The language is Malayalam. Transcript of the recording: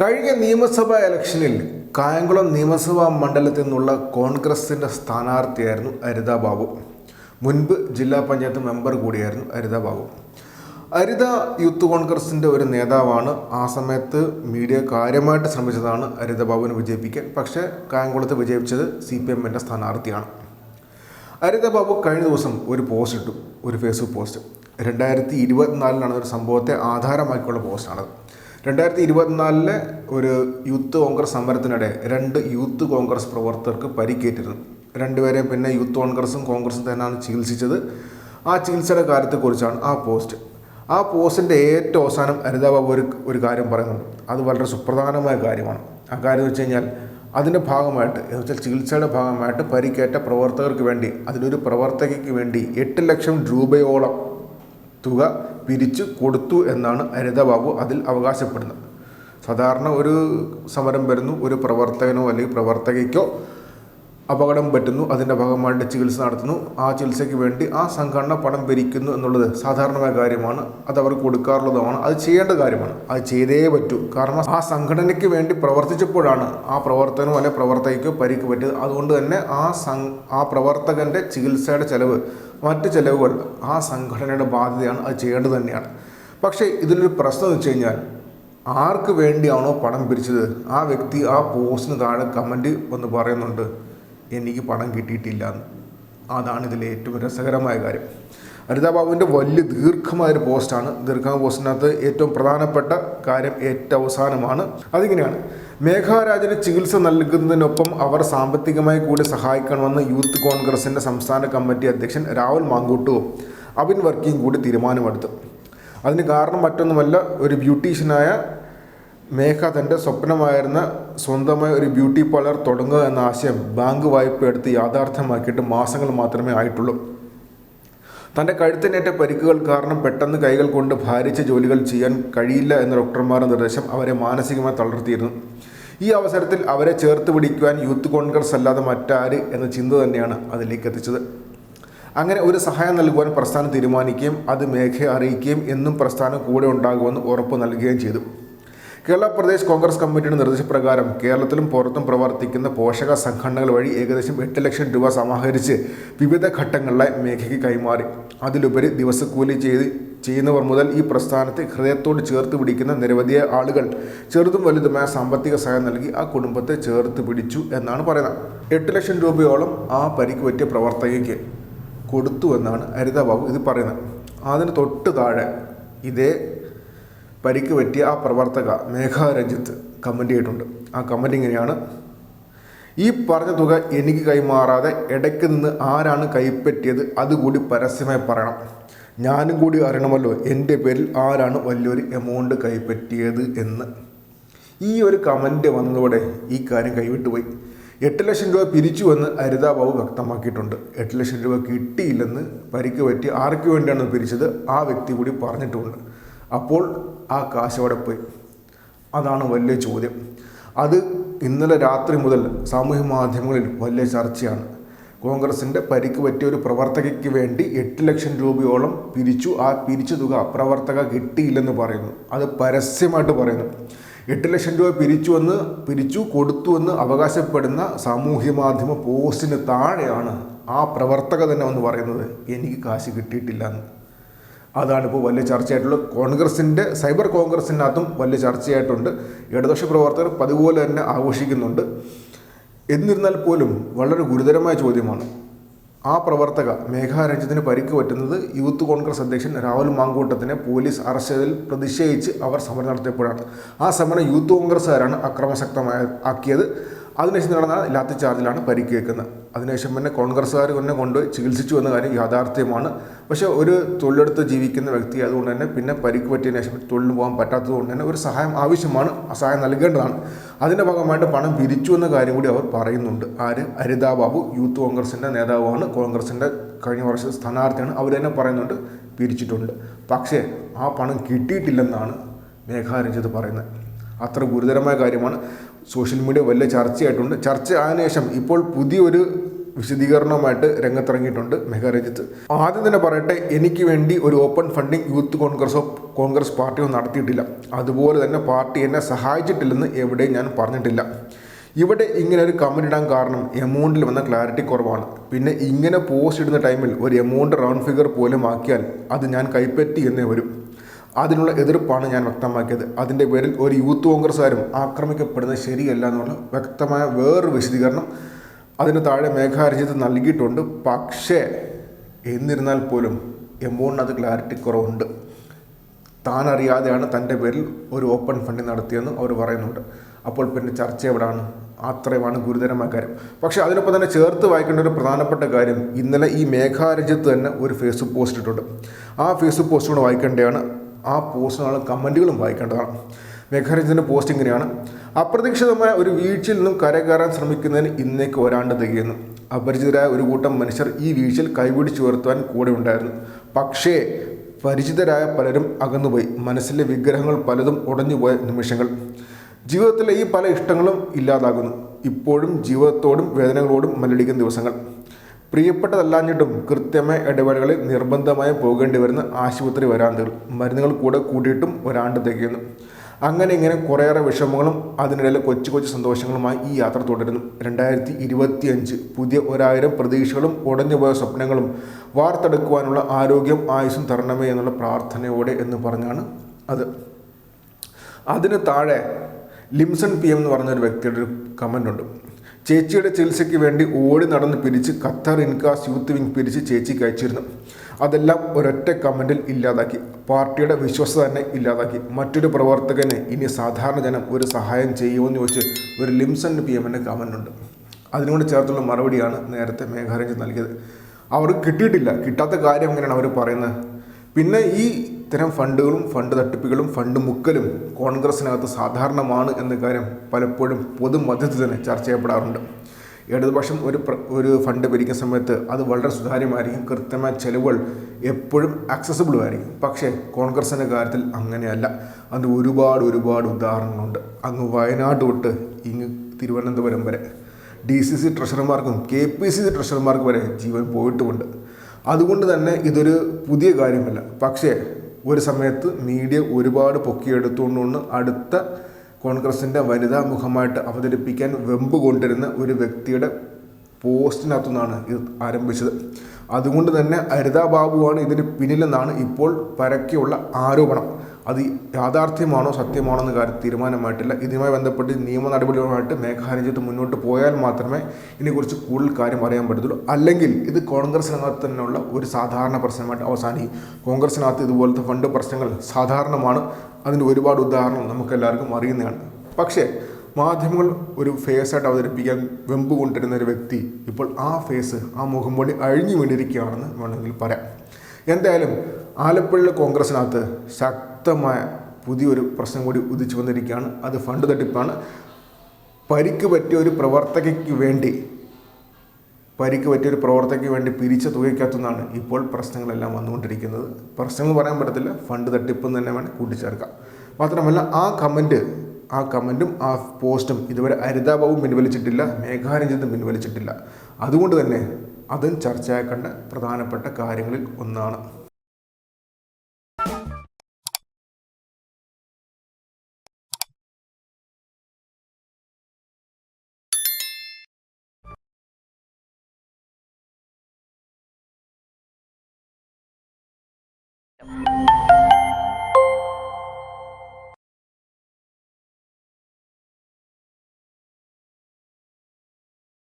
കഴിഞ്ഞ നിയമസഭാ ഇലക്ഷനിൽ കായംകുളം നിയമസഭാ മണ്ഡലത്തിൽ നിന്നുള്ള കോൺഗ്രസിന്റെ സ്ഥാനാർത്ഥിയായിരുന്നു അരിത ബാബു. മുൻപ് ജില്ലാ പഞ്ചായത്ത് മെമ്പർ കൂടിയായിരുന്നു അരിത ബാബു. അരിത യൂത്ത് കോൺഗ്രസിന്റെ ഒരു നേതാവാണ്. ആ സമയത്ത് മീഡിയ കാര്യമായിട്ട് ശ്രമിച്ചതാണ് അരിത ബാബുവിനെ വിജയിപ്പിക്കാൻ. പക്ഷേ കായംകുളത്ത് വിജയിച്ചത് സി പി എമ്മിന്റെ സ്ഥാനാർത്ഥിയാണ്. അരിത ബാബു കഴിഞ്ഞ ദിവസം ഒരു പോസ്റ്റ് ഇട്ടു. ഒരു ഫേസ്ബുക്ക് പോസ്റ്റ്. രണ്ടായിരത്തി ഇരുപത്തിനാലിലാണ് ഒരു സംഭവത്തെ ആധാരമാക്കിയുള്ള പോസ്റ്റാണത്. രണ്ടായിരത്തി ഇരുപത്തിനാലിലെ ഒരു യൂത്ത് കോൺഗ്രസ് സമരത്തിനിടെ രണ്ട് യൂത്ത് കോൺഗ്രസ് പ്രവർത്തകർക്ക് പരിക്കേറ്റിരുന്നു. രണ്ടുപേരെയും പിന്നെ യൂത്ത് കോൺഗ്രസും കോൺഗ്രസും തന്നെയാണ് ചികിത്സിച്ചത്. ആ ചികിത്സയുടെ കാര്യത്തെക്കുറിച്ചാണ് ആ പോസ്റ്റ്. ആ പോസ്റ്റിന്റെ ഏറ്റവും അവസാനം അനിതാ ബാബു ഒരു ഒരു കാര്യം പറയുന്നുണ്ട്. അത് വളരെ സുപ്രധാനമായ കാര്യമാണ്. ആ കാര്യം വെച്ച് കഴിഞ്ഞാൽ അതിന്റെ ഭാഗമായിട്ട് എന്ന് വെച്ചാൽ ചികിത്സയുടെ ഭാഗമായിട്ട് പരിക്കേറ്റ പ്രവർത്തകർക്ക് വേണ്ടി അതിലൊരു പ്രവർത്തകയ്ക്ക് വേണ്ടി എട്ട് ലക്ഷം രൂപയോളം തുക പിരിച്ചു കൊടുത്തു എന്നാണ് അനിത ബാബു അതിൽ അവകാശപ്പെടുന്നത്. സാധാരണ ഒരു സമരം വരുന്നു ഒരു പ്രവർത്തകനോ അല്ലെങ്കിൽ പ്രവർത്തകയ്ക്കോ അപകടം പറ്റുന്നു അതിന്റെ ഭാഗമായിട്ട് ചികിത്സ നടത്തുന്നു. ആ ചികിത്സയ്ക്ക് വേണ്ടി ആ സംഘടന പണം ഭരിക്കുന്നു എന്നുള്ളത് സാധാരണമായ കാര്യമാണ്. അത് അവർക്ക് കൊടുക്കാറുള്ളതുമാണ്. അത് ചെയ്യേണ്ട കാര്യമാണ്. അത് ചെയ്തേ പറ്റൂ. കാരണം ആ സംഘടനയ്ക്ക് വേണ്ടി പ്രവർത്തിച്ചപ്പോഴാണ് ആ പ്രവർത്തനവും അല്ലെങ്കിൽ പ്രവർത്തകയ്ക്കോ പരിക്ക് പറ്റിയത്. അതുകൊണ്ട് തന്നെ ആ സം ആ പ്രവർത്തകന്റെ ചികിത്സയുടെ ചെലവ് മറ്റ് ചിലവുകൾ ആ സംഘടനയുടെ ബാധ്യതയാണ് അത് ചെയ്യേണ്ടത് തന്നെയാണ്. പക്ഷേ ഇതിലൊരു പ്രശ്നം എന്ന് വെച്ച് കഴിഞ്ഞാൽ ആർക്ക് വേണ്ടിയാണോ പണം പിരിച്ചത്? ആ വ്യക്തി ആ പോസ്റ്റിന് താഴെ കമന്റ് ഒന്ന് പറയുന്നുണ്ട് എനിക്ക് പണം കിട്ടിയിട്ടില്ല എന്ന്. അതാണ് ഇതിലെ ഏറ്റവും രസകരമായ കാര്യം. അനിതാ ബാബുവിന്റെ വലിയ ദീർഘമായൊരു പോസ്റ്റാണ്. ദീർഘമായ പോസ്റ്റിനകത്ത് ഏറ്റവും പ്രധാനപ്പെട്ട കാര്യം ഏറ്റവും അവസാനമാണ്. അതിങ്ങനെയാണ്. മേഘാരാജന് ചികിത്സ നൽകുന്നതിനൊപ്പം അവർ സാമ്പത്തികമായി കൂടി സഹായിക്കണമെന്ന് യൂത്ത് കോൺഗ്രസിന്റെ സംസ്ഥാന കമ്മിറ്റി അധ്യക്ഷൻ രാഹുൽ മാങ്കൂട്ടുവും അബിൻ വർക്കിയും കൂടി തീരുമാനമെടുത്തു. അതിന് കാരണം മറ്റൊന്നുമല്ല ഒരു ബ്യൂട്ടീഷ്യനായ മേഘ തന്റെ സ്വപ്നമായിരുന്ന സ്വന്തമായ ഒരു ബ്യൂട്ടി പാർലർ തുടങ്ങുക എന്ന ആശയം ബാങ്ക് വായ്പ എടുത്ത് യാഥാർത്ഥ്യമാക്കിയിട്ട് മാസങ്ങൾ മാത്രമേ ആയിട്ടുള്ളൂ. തന്റെ കഴുത്തിനേറ്റ പരിക്കുകൾ കാരണം പെട്ടെന്ന് കൈകൾ കൊണ്ട് ഭാരിച്ച ജോലികൾ ചെയ്യാൻ കഴിയില്ല എന്ന ഡോക്ടർമാരുടെ നിർദ്ദേശം അവരെ മാനസികമായി തളർത്തിയിരുന്നു. ഈ അവസരത്തിൽ അവരെ ചേർത്ത് പിടിക്കുവാൻ യൂത്ത് കോൺഗ്രസ് അല്ലാതെ മറ്റാര് എന്ന ചിന്ത തന്നെയാണ് അതിലേക്ക് എത്തിച്ചത്. അങ്ങനെ ഒരു സഹായം നൽകുവാൻ പ്രസ്ഥാനം തീരുമാനിക്കുകയും അത് മേഘയെ അറിയിക്കുകയും എന്നും പ്രസ്ഥാനം കൂടെ ഉണ്ടാകുമെന്ന് ഉറപ്പ് നൽകുകയും ചെയ്തു. കേരള പ്രദേശ് കോൺഗ്രസ് കമ്മിറ്റിയുടെ നിർദ്ദേശപ്രകാരം കേരളത്തിലും പുറത്തും പ്രവർത്തിക്കുന്ന പോഷക സംഘടനകൾ വഴി ഏകദേശം എട്ട് ലക്ഷം രൂപ സമാഹരിച്ച് വിവിധ ഘട്ടങ്ങളിലെ മേഘയ്ക്ക് കൈമാറി. അതിലുപരി ദിവസക്കൂലി ചെയ്ത് ചെയ്യുന്നവർ മുതൽ ഈ പ്രസ്ഥാനത്തെ ഹൃദയത്തോട് ചേർത്ത് പിടിക്കുന്ന നിരവധി ആളുകൾ ചെറുതും വലുതുമായ സാമ്പത്തിക സഹായം നൽകി ആ കുടുംബത്തെ ചേർത്ത് പിടിച്ചു എന്നാണ് പറയുന്നത്. എട്ട് ലക്ഷം രൂപയോളം ആ പരിക്ക് പറ്റിയ പ്രവർത്തകയ്ക്ക് കൊടുത്തു എന്നാണ് ഹരിതാബാബു ഇത് പറയുന്നത്. അതിന് തൊട്ട് താഴെ ഇതേ പരിക്ക് പറ്റിയ ആ പ്രവർത്തക മേഘ രഞ്ജിത്ത് കമന്റ് ചെയ്തിട്ടുണ്ട് ആ കമന്റ് ഇങ്ങനെയാണ്. ഈ പറഞ്ഞ തുക എനിക്ക് കൈമാറാതെ ഇടയ്ക്ക് നിന്ന് ആരാണ് കൈപ്പറ്റിയത് അതുകൂടി പരസ്യമായി പറയണം. ഞാനും കൂടി അറിയണമല്ലോ എന്റെ പേരിൽ ആരാണ് വലിയൊരു എമൗണ്ട് കൈപ്പറ്റിയത് എന്ന്. ഈ ഒരു കമന്റ് വന്നതോടെ ഈ കാര്യം കൈവിട്ടുപോയി എട്ട് ലക്ഷം രൂപ പിരിച്ചുവെന്ന് ഹരിതാ ബാബു വ്യക്തമാക്കിയിട്ടുണ്ട്. എട്ട് ലക്ഷം രൂപ കിട്ടിയില്ലെന്ന് പരിക്ക് പറ്റി ആർക്ക് വേണ്ടിയാണ് പിരിച്ചത്? ആ വ്യക്തി കൂടി പറഞ്ഞിട്ടുമുണ്ട് അപ്പോൾ ആ കാശ് അവിടെ പോയി? അതാണ് വലിയ ചോദ്യം. അത് ഇന്നലെ രാത്രി മുതൽ സാമൂഹ്യ മാധ്യമങ്ങളിൽ വലിയ ചർച്ചയാണ്. കോൺഗ്രസിന്റെ പരിക്ക് പറ്റിയ ഒരു പ്രവർത്തകയ്ക്ക് വേണ്ടി എട്ട് ലക്ഷം രൂപയോളം പിരിച്ചു. ആ പിരിച്ചു തുക പ്രവർത്തക കിട്ടിയില്ലെന്ന് പറയുന്നു. അത് പരസ്യമായിട്ട് പറയുന്നു. എട്ട് ലക്ഷം രൂപ പിരിച്ചുവെന്ന് പിരിച്ചു കൊടുത്തുവെന്ന് അവകാശപ്പെടുന്ന സാമൂഹ്യ മാധ്യമ പോസ്റ്റിന് താഴെയാണ് ആ പ്രവർത്തക തന്നെ വന്ന് പറയുന്നത് എനിക്ക് കാശ് കിട്ടിയിട്ടില്ല എന്ന്. അതാണ് ഇപ്പോൾ വലിയ ചർച്ചയായിട്ടുള്ളത് കോൺഗ്രസിന്റെ സൈബർ കോൺഗ്രസിനകത്തും വലിയ ചർച്ചയായിട്ടുണ്ട്. ഇടതുപക്ഷ പ്രവർത്തകർ പതിപോലെ തന്നെ ആഘോഷിക്കുന്നുണ്ട്. എന്നിരുന്നാൽ പോലും വളരെ ഗുരുതരമായ ചോദ്യമാണ്. ആ പ്രവർത്തക മേഘാ രഞ്ജിത്തിന് പരിക്ക് പറ്റുന്നത് യൂത്ത് കോൺഗ്രസ് അധ്യക്ഷൻ രാഹുൽ മാങ്കൂട്ടത്തിനെ പോലീസ് അറസ്റ്റ് ചെയ്തതിൽ പ്രതിഷേധിച്ച് അവർ സമരം നടത്തിയപ്പോഴാണ്. ആ സമരം യൂത്ത് കോൺഗ്രസ്സുകാരാണ് അക്രമശക്തമായ ആക്കിയത്. അതിനുശേഷം നടന്ന ലാത്തി ചാർജിലാണ് പരിക്കേക്കുന്നത് അതിനുശേഷം പിന്നെ കോൺഗ്രസ്സുകാർ തന്നെ കൊണ്ടുപോയി ചികിത്സിച്ചു എന്ന കാര്യം യാഥാർത്ഥ്യമാണ്. പക്ഷേ ഒരു തൊഴിലെടുത്ത് ജീവിക്കുന്ന വ്യക്തി അതുകൊണ്ട് തന്നെ പിന്നെ പരിക്ക് പറ്റിയതിന് ശേഷം തൊഴിലിന് പോകാൻ പറ്റാത്തത് കൊണ്ട് തന്നെ ഒരു സഹായം ആവശ്യമാണ്. ആ സഹായം നൽകേണ്ടതാണ്. അതിന്റെ ഭാഗമായിട്ട് പണം പിരിച്ചു എന്ന കാര്യം കൂടി അവർ പറയുന്നുണ്ട്. ആര്? അരിതാ ബാബു യൂത്ത് കോൺഗ്രസിന്റെ നേതാവാണ് കോൺഗ്രസിന്റെ കഴിഞ്ഞ വർഷത്തെ സ്ഥാനാർത്ഥിയാണ്. അവർ തന്നെ പറയുന്നുണ്ട് പിരിച്ചിട്ടുണ്ട്. പക്ഷേ ആ പണം കിട്ടിയിട്ടില്ലെന്നാണ് മേഘാരഞ്ജിത് പറയുന്നത്. അത്ര ഗുരുതരമായ കാര്യമാണ്. സോഷ്യൽ മീഡിയ വലിയ ചർച്ചയായിട്ടുണ്ട്. ചർച്ച ആയതിനു ശേഷം ഇപ്പോൾ പുതിയൊരു വിശദീകരണവുമായിട്ട് രംഗത്തിറങ്ങിയിട്ടുണ്ട് മെഗാ രഞ്ജിത്ത് ആദ്യം തന്നെ പറയട്ടെ എനിക്ക് വേണ്ടി ഒരു ഓപ്പൺ ഫണ്ടിങ് യൂത്ത് കോൺഗ്രസോ കോൺഗ്രസ് പാർട്ടിയോ നടത്തിയിട്ടില്ല. അതുപോലെ തന്നെ പാർട്ടി എന്നെ സഹായിച്ചിട്ടില്ലെന്ന് എവിടെയും ഞാൻ പറഞ്ഞിട്ടില്ല. ഇവിടെ ഇങ്ങനെ ഒരു കമന്റ് ഇടാൻ കാരണം എമൗണ്ടിൽ വന്ന ക്ലാരിറ്റി കുറവാണ്. പിന്നെ ഇങ്ങനെ പോസ്റ്റ് ഇടുന്ന ടൈമിൽ ഒരു എമൗണ്ട് റൗണ്ട് ഫിഗർ പോലും ആക്കിയാൽ അത് ഞാൻ കൈപ്പറ്റി എന്നേ വരും. അതിനുള്ള എതിർപ്പാണ് ഞാൻ വ്യക്തമാക്കിയത്. അതിന്റെ പേരിൽ ഒരു യൂത്ത് കോൺഗ്രസ്സുകാരും ആക്രമിക്കപ്പെടുന്നത് ശരിയല്ല എന്നുള്ള വ്യക്തമായ വേറൊരു വിശദീകരണം അതിന് താഴെ മേഘാരജ്യത്ത് നൽകിയിട്ടുണ്ട്. പക്ഷേ എന്നിരുന്നാൽ പോലും എമൗണ്ടിനകത്ത് ക്ലാരിറ്റി കുറവുണ്ട്. താൻ അറിയാതെയാണ് തന്റെ പേരിൽ ഒരു ഓപ്പൺ ഫണ്ടിങ് നടത്തിയെന്ന് അവർ പറയുന്നുണ്ട്. അപ്പോൾ പിന്നെ ചർച്ച എവിടെയാണ് അത്രയുമാണ് ഗുരുതരമായ കാര്യം. പക്ഷേ അതിനൊപ്പം തന്നെ ചേർത്ത് വായിക്കേണ്ട ഒരു പ്രധാനപ്പെട്ട കാര്യം ഇന്നലെ ഈ മേഘാരജ്യത്ത് തന്നെ ഒരു ഫേസ്ബുക്ക് പോസ്റ്റ് ഇട്ടിട്ടുണ്ട്. ആ ഫേസ്ബുക്ക് പോസ്റ്റ് കൂടെ വായിക്കേണ്ടതാണ് ആ പോസ്റ്റിനുള്ള കമന്റുകളും വായിക്കേണ്ടതാണ് മേഘരഞ്ജന്റെ പോസ്റ്റ് ഇങ്ങനെയാണ്. അപ്രതീക്ഷിതമായ ഒരു വീഴ്ചയിൽ നിന്നും കരകയറാൻ ശ്രമിക്കുന്നതിന് ഇന്നേക്ക് ഒരാണ്ട് തികയുന്നു. അപരിചിതരായ ഒരു കൂട്ടം മനുഷ്യർ ഈ വീഴ്ചയിൽ കൈപിടിച്ചു ഉയർത്തുവാൻ കൂടെ ഉണ്ടായിരുന്നു. പക്ഷേ പരിചിതരായ പലരും അകന്നുപോയി. മനസ്സിലെ വിഗ്രഹങ്ങൾ പലതും ഉടഞ്ഞുപോയ നിമിഷങ്ങൾ. ജീവിതത്തിലെ ഈ പല ഇഷ്ടങ്ങളും ഇല്ലാതാകുന്നു. ഇപ്പോഴും ജീവിതത്തോടും വേദനകളോടും മല്ലടിക്കുന്ന ദിവസങ്ങൾ. പ്രിയപ്പെട്ടതല്ലാഞ്ഞിട്ടും കൃത്യമായ ഇടവേളകളിൽ നിർബന്ധമായും പോകേണ്ടി വരുന്ന ആശുപത്രി വരാന്തകൾ മരുന്നുകൾ കൂടെ കൂട്ടിയിട്ടും ഒരാണ്ട് തികയുന്നു അങ്ങനെ ഇങ്ങനെ കുറേയേറെ വിഷമങ്ങളും അതിനിടയിൽ കൊച്ചു കൊച്ചു സന്തോഷങ്ങളുമായി ഈ യാത്ര തുടരുന്നു. രണ്ടായിരത്തി ഇരുപത്തിയഞ്ച് പുതിയ ഒരായിരം പ്രതീക്ഷകളും ഉടഞ്ഞുപോയ സ്വപ്നങ്ങളും വാർത്തെടുക്കുവാനുള്ള ആരോഗ്യം ആയുസ്സും തരണമേ എന്നുള്ള പ്രാർത്ഥനയോടെ എന്ന് പറഞ്ഞാണ് അത്. അതിന് താഴെ ലിംസൺ പി എം എന്ന് പറഞ്ഞൊരു വ്യക്തിയുടെ ഒരു കമന്റ് ഉണ്ട്. ചേച്ചിയുടെ ചികിത്സയ്ക്ക് വേണ്ടി ഓടി നടന്ന് പിരിച്ച് ഖത്തർ ഇൻകാസ് യൂത്ത് വിങ് പിരിച്ച് ചേച്ചിക്ക് അയച്ചിരുന്നു അതെല്ലാം ഒരൊറ്റ കമന്റിൽ ഇല്ലാതാക്കി. പാർട്ടിയുടെ വിശ്വസത തന്നെ ഇല്ലാതാക്കി. മറ്റൊരു പ്രവർത്തകന് ഇനി സാധാരണ ജനം ഒരു സഹായം ചെയ്യുമെന്ന് ചോദിച്ച് ഒരു ലിംസൺ പി എമ്മിന്റെ കമന്റ് ഉണ്ട്. അതിനോട് ചേർത്തുള്ള മറുപടിയാണ് നേരത്തെ മേഘാരഞ്ജൻ നൽകിയത്. അവർക്ക് കിട്ടിയിട്ടില്ല. കിട്ടാത്ത കാര്യം എങ്ങനെയാണ് അവർ പറയുന്നത്? പിന്നെ ഈ ഇത്തരം ഫണ്ടുകളും ഫണ്ട് തട്ടിപ്പുകളും ഫണ്ട് മുക്കലും കോൺഗ്രസിനകത്ത് സാധാരണമാണ് എന്ന കാര്യം പലപ്പോഴും പൊതുമധ്യത്തിൽ തന്നെ ചർച്ച ചെയ്യപ്പെടാറുണ്ട്. ഇടതുപക്ഷം ഒരു ഒരു ഫണ്ട് പിരിക്കുന്ന സമയത്ത് അത് വളരെ സുതാര്യമായിരിക്കും കൃത്യമായ ചെലവുകൾ എപ്പോഴും ആക്സസിബിളും ആയിരിക്കും. പക്ഷേ കോൺഗ്രസിന്റെ കാര്യത്തിൽ അങ്ങനെയല്ല. അത് ഒരുപാട് ഒരുപാട് ഉദാഹരണങ്ങളുണ്ട്. അങ്ങ് വയനാട് തൊട്ട് ഇങ്ങ് തിരുവനന്തപുരം വരെ. ഡി സി സി ട്രഷറർമാർക്കും കെ പി സി സി ട്രഷറർമാർക്കും വരെ ജീവൻ പോയിട്ടുമുണ്ട്. അതുകൊണ്ട് തന്നെ ഇതൊരു പുതിയ കാര്യമല്ല. പക്ഷേ ഒരു സമയത്ത് മീഡിയ ഒരുപാട് പൊക്കിയെടുത്തുകൊണ്ടുകൊണ്ട് അടുത്ത കോൺഗ്രസിന്റെ വനിതാ മുഖമായിട്ട് അവതരിപ്പിക്കാൻ വെമ്പ് കൊണ്ടിരുന്ന ഒരു വ്യക്തിയുടെ പോസ്റ്റിനകത്തുനിന്നാണ് ഇത് ആരംഭിച്ചത്. അതുകൊണ്ട് തന്നെ ഹരിതാ ബാബുവാണ് ഇതിന് പിന്നിലെന്നാണ് ഇപ്പോൾ പരക്കെയുള്ള ആരോപണം. അത് യാഥാർത്ഥ്യമാണോ സത്യമാണോ എന്ന കാര്യം തീരുമാനമായിട്ടില്ല. ഇതുമായി ബന്ധപ്പെട്ട് നിയമ നടപടികളുമായിട്ട് മേഘാരഞ്ജിത്ത് മുന്നോട്ട് പോയാൽ മാത്രമേ ഇതിനെക്കുറിച്ച് കൂടുതൽ കാര്യം അറിയാൻ പറ്റത്തുള്ളൂ. അല്ലെങ്കിൽ ഇത് കോൺഗ്രസിനകത്ത് തന്നെയുള്ള ഒരു സാധാരണ പ്രശ്നമായിട്ട് അവസാനിക്കും. കോൺഗ്രസിനകത്ത് ഇതുപോലത്തെ ഫണ്ട് പ്രശ്നങ്ങൾ സാധാരണമാണ്. അതിന്റെ ഒരുപാട് ഉദാഹരണം നമുക്കെല്ലാവർക്കും അറിയുന്നതാണ്. പക്ഷേ മാധ്യമങ്ങൾ ഒരു ഫേസായിട്ട് അവതരിപ്പിക്കാൻ വെമ്പ് കൊണ്ടിരുന്ന ഒരു വ്യക്തി ഇപ്പോൾ ആ ഫേസ് ആ മുഖം മുഖംമൂടി അഴിഞ്ഞു വീണിരിക്കുകയാണെന്ന് വേണമെങ്കിൽ പറയാം. എന്തായാലും ആലപ്പുഴയിലെ കോൺഗ്രസിനകത്ത് ശക്തമായ പുതിയൊരു പ്രശ്നം കൂടി ഉദിച്ചു വന്നിരിക്കുകയാണ്. അത് ഫണ്ട് തട്ടിപ്പാണ്. പരിക്ക് പറ്റിയ ഒരു പ്രവർത്തകയ്ക്ക് വേണ്ടി പരിക്ക് പറ്റിയ ഒരു പ്രവർത്തകയ്ക്ക് വേണ്ടി പിരിച്ച തുകയ്ക്കകത്തുനിന്നാണ് ഇപ്പോൾ പ്രശ്നങ്ങളെല്ലാം വന്നുകൊണ്ടിരിക്കുന്നത്. പ്രശ്നങ്ങൾ പറയാൻ പറ്റത്തില്ല. ഫണ്ട് തട്ടിപ്പ് തന്നെ വേണം കൂട്ടിച്ചേർക്കാം. മാത്രമല്ല ആ കമന്റ് ആ കമന്റും ആ പോസ്റ്റും ഇതുവരെ ഹരിതാബാബും പിൻവലിച്ചിട്ടില്ല മേഘാരഞ്ജിത്തും പിൻവലിച്ചിട്ടില്ല. അതുകൊണ്ട് തന്നെ അതും ചർച്ചയാക്കേണ്ട പ്രധാനപ്പെട്ട കാര്യങ്ങളിൽ ഒന്നാണ്.